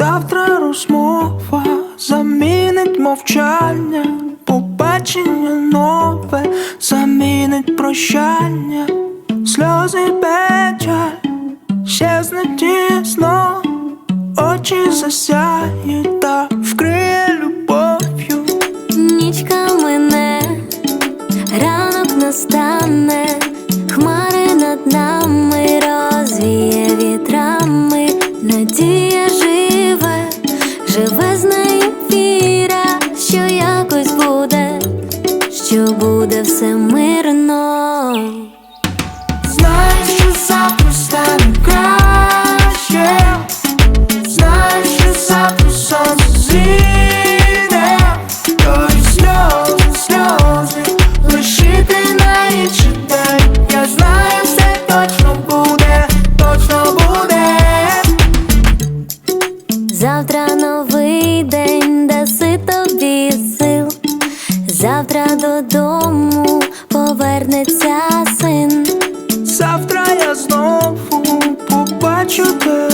Завтра розмова замінить мовчання, побачення нове, замінить прощання, сльози печаль, щезне тісно, очі засяють та вкриє любов'ю. Нічка мене ранок настане. буде все мирно. додому повернеться син. Завтра я знову побачу тебе